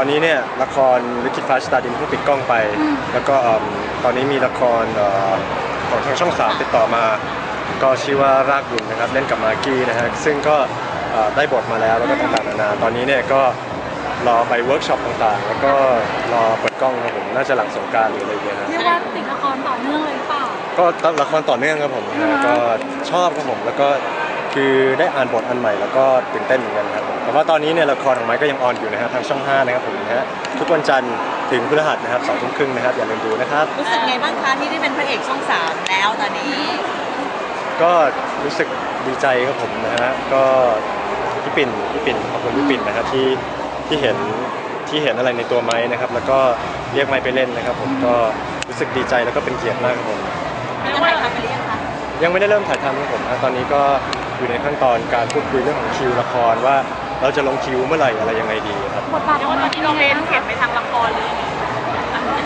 ตอนนี้เนี่ยละครลิขิตฟ้าชะตาดินเพิ่งปิดกล้องไป แล้วก็เอิ่มตอนนี้มีละครเอ่อของทางช่องสามติดต่อมา ก็ชื่อว่ารากบุญนะครับเล่นกับมากกี้นะฮะซึ่งก็เอ่อได้บทมาแล้วแล้วก็ต่างๆนานาตอนนี้เนี่ยก็รอไปเวิร์กช็อปต่างๆ แล้วก็รอเปิดกล้องครับผมน่าจะหลังสงกรารหรืออะไรอย่างเงี้ยนะ เรียกว่าติดละครต่อเนื่องเลยหรือเปล่า ก็ละครต่อเนื่องครับผมนะฮะก็ชอบครับผมแล้วก็ คือได้อ่านบทอันใหม่แล้วก็ตื่นเต้นเหมือนกันครับผมแต่ว่าตอนนี้เนี่ยละครของไม้ก็ยังออนอยู่นะฮะทางช่อง 5 นะครับผมนะฮะทุกวันจันทร์ถึงพฤหัสนะครับสองทุ่มครึ่งนะครับอย่าลืมดูนะครับ รู้สึกไงบ้างคะที่ได้เป็นพระเอกช่องสามแล้วตอนนี้ ก็รู้สึกดีใจครับผมนะฮะก็พี่ปิ่นพี่ปิ่นขอบคุณพี่ปิ่นนะครับที่ที่เห็นที่เห็นอะไรในตัวไม้นะครับ แล้วก็เรียกไม้ไปเล่นนะครับ ผมก็รู้สึกดีใจแล้วก็เป็นเกียรติมากครับผมจะถ่ายทำไปหรือยังคะยังไม่ได้เริ่มถ่ายทำครับผมนะตอนนี้ก็ อยู่ในขั้นตอนการพูดคุยเรื่องของคิวละครว่า เราจะลงคิวเมื่อไหร่อะไรยังไงดีครับบทบาทของตเราอนนี้เราเรียนเข็มไปทางละครเลย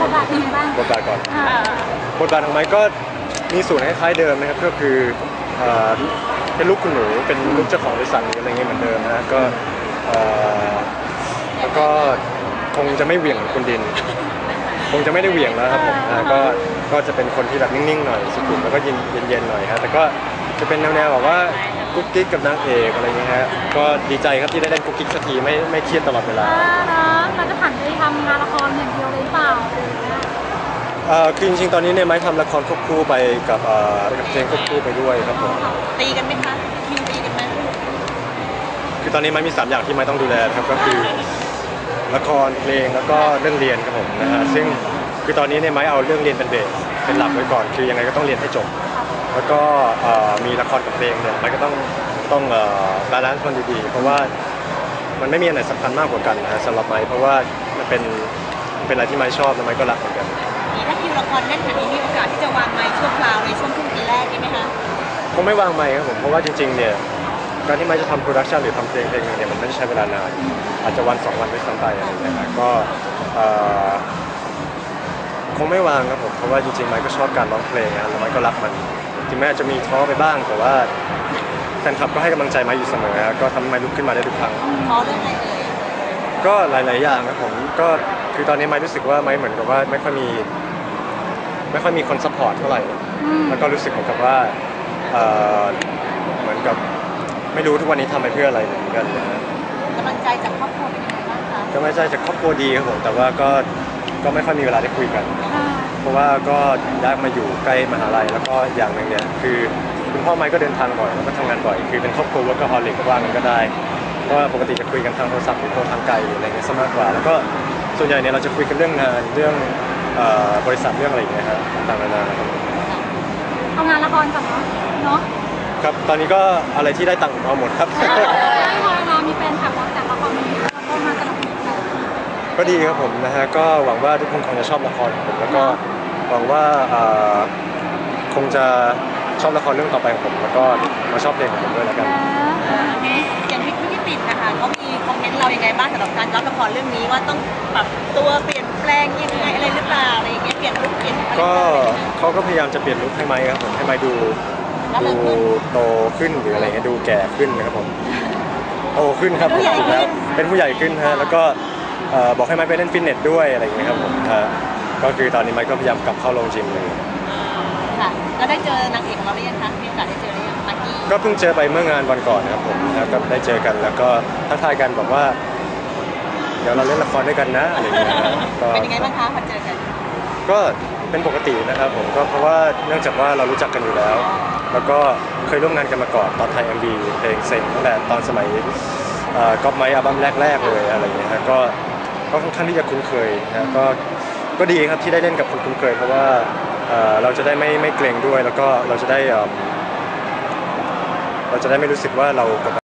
บทบาทเป็นยังไงบ้างบทบาทก่อนอ่าบทบาทของไม้ก็มีส่วนคล้ายๆเดิมนะครับก็คือเอ่อเป็นลูกคุณหนูเป็นลูกเจ้าของบริษัทหรืออะไรเงี้ยเหมือนเดิมนะก็เอ่อแล้วก็คงจะไม่เหวี่ยงเหมือนคุณดิน คงจะไม่ได้เหวี่ยงแล้วครับผมนะก็ก็จะเป็นคนที่แบบนิ่งๆหน่อยสุขุมแล้วก็เย็นเย็นๆหน่อยฮะแต่ก็จะเป็นแนวๆแบบว่า กุ๊กกิ๊กกับนางเอกอะไรอย่างเงี้ยฮะก็ดีใจครับที่ได้เล่นกุ๊กกิ๊กสักทีไม่ไม่เครียดตลอดเวลาอ่านะเราจะผ่านไปทำงานละครอย่างเดียวเลยหรือเปล่าเอ่อคือจริงๆตอนนี้เนี่ยไม้ทำละครควบคู่ไปกับเอ่อกับเพลงควบคู่ไปด้วยครับผมตีกันไหมคะคิวตีกันไหมคือตอนนี้ไม้มี3อย่างที่ไม้ต้องดูแลนะครับก็คือละครเพลงแล้วก็เรื่องเรียนครับผมนะฮะซึ่งคือตอนนี้เนี่ยไม้เอาเรื่องเรียนเป็นเบสเป็นหลักไว้ก่อน คือยังไงก็ต้องเรียนให้จบ แล้วก็เอ่อมีละครกับเพลงเนี่ยไม้ก็ต้องต้องบาลานซ์มันดีๆ เพราะว่ามันไม่มีอันไหนสำคัญมากกว่ากันนะฮะสำหรับไม้เพราะว่ามันเป็นมันเป็นอะไรที่ไม้ชอบและไม้ก็รักเหมือนกันนี่ถ้าคิวละครแน่นขนาดนี้มีโอกาสที่จะวางไม้ชั่วคราวในช่วงครึ่งปีแรกได้ไหมคะคงไม่วางไมค์ครับผมเพราะว่าจริงๆเนี่ยการที่ไมค์จะทำโปรดักชันหรือทำเพลงเพลงหนึงเนี่ยมันไม่ได้ใช้เวลานานอาจจะวันสองวันด้วยซ้ำไปอะไรอย่างเงี้ยครับก็เอ่อคงไม่วางครับผมเพราะว่าจริงๆไมค์ก็ชอบการร้องเพลงนะแล้วไมค์ก็รักมัน ถึงแม้อาจจะมีท้อไปบ้างแต่ว่าแฟนคลับก็ให้กำลังใจไมค์อยู่เสมอครับก็ทำให้ไมค์ลุกขึ้นมาได้ทุกครั้งขอเรื่องอะไรเอ่ยก็หลาย ๆ อย่างครับผมก็คือตอนนี้ไมค์รู้สึกว่าไมค์เหมือนกับว่าไม่ค่อยมี ไม่ค่อยมีคนซัพพอร์ตเท่าไหร่อืมแล้วก็รู้สึกเหมือนกับว่าเอ่อเหมือนกับไม่รู้ทุกวันนี้ทำไปเพื่ออะไรเหมือนกันนะฮะกำลังใจจากครอบครัวเป็นยังไงบ้างคะก็ไม่ใช่จากครอบครัวดีครับผมแต่ว่าก็ก็ไม่ค่อยมีเวลาได้คุยกันอ่า เพราะว่าก็ย้ายมาอยู่ใกล้มหาลัยแล้วก็อย่างหนึ่งเนี่ยคือคุณพ่อไมค์ก็เดินทางบ่อยแล้วก็ทำงานบ่อย คือเป็นครอบครัวก็ฮอลลิกก็ว่ากันก็ได้ เพราะว่าปกติจะคุยกันทางโทรศัพท์หรือโทรทางไกลหรืออะไรเงี้ยซะมากกว่า แล้วก็ส่วนใหญ่เนี่ยเราจะคุยกันเรื่องงานเรื่องเอ่อบริษัทเรื่องอะไรอย่างเงี้ยครับต่างๆนานาครับเอางานละครก่อนเนาะเนาะครับตอนนี้ก็อะไรที่ได้ตังค์ผมเอาหมดครับไม่พอแล้วนะมีแฟนคลับ ก็ดีครับผมนะฮะก็หวังว่าทุกคนคงจะชอบละครของผมแล้วก็หวังว่าเอ่อคงจะชอบละครเรื่องต่อไปของผมแล้วก็มาชอบเพลงของผมด้วยแล้วกัน อย่างที่พี่ปิ่นนะคะเขามีคอมเมนต์เรายังไงบ้างสำหรับการรับละครเรื่องนี้ว่าต้องปรับตัวเปลี่ยนแปลงยังไงอะไรหรือเปล่าอะไรอย่างเงี้ยเปลี่ยนลุคเปลี่ยนอะไรก็เขาก็พยายามจะเปลี่ยนลุคให้ไมค์ครับผมให้ไมค์ดูดูโตขึ้นหรืออะไรเงี้ยดูแก่ขึ้นนะครับผมโตขึ้นครับผมถูกแล้วเป็นผู้ใหญ่ขึ้นฮะแล้วก็เอ่อ บอกให้ไมค์ไปเล่นฟิตเนสด้วยอะไรอย่างเงี้ยครับผมฮะก็คือตอนนี้ไมค์ก็พยายามกลับเข้าโรงจิมเลยค่ะแล้วได้เจอนางเอกของเราหรือยังคะมีโอกาสได้เจอหรือยังมากกี้ก็เพิ่งเจอไปเมื่องานวันก่อนนะครับผมนะครับก็ได้เจอกันแล้วก็ทักทายกันบอกว่า เดี๋ยวเราเล่นละครด้วยกันนะอะไรอย่างเงี้ยนะก็เป็นยังไงบ้างคะพอเจอกัน ก็เป็นปกตินะครับผมก็เพราะว่าเนื่องจากว่าเรารู้จักกันอยู่แล้ว แล้วก็เคยร่วมงานกันมาก่อนตอนไทยเอ็มบีเพลงเซ็งตั้งแต่ตอนสมัยเอ่อก๊อปไมค์อัลบั้มแรกๆเลยอะไรอย่างเงี้ยฮะก็ ก็ค่อนข้างที่จะคุ้นเคยนะก็ก็ดีครับที่ได้เล่นกับคนคุ้นเคย เพราะว่าเราจะได้ไม่ไม่เกรงด้วย แล้วก็เราจะได้เราจะได้ไม่รู้สึกว่าเรากด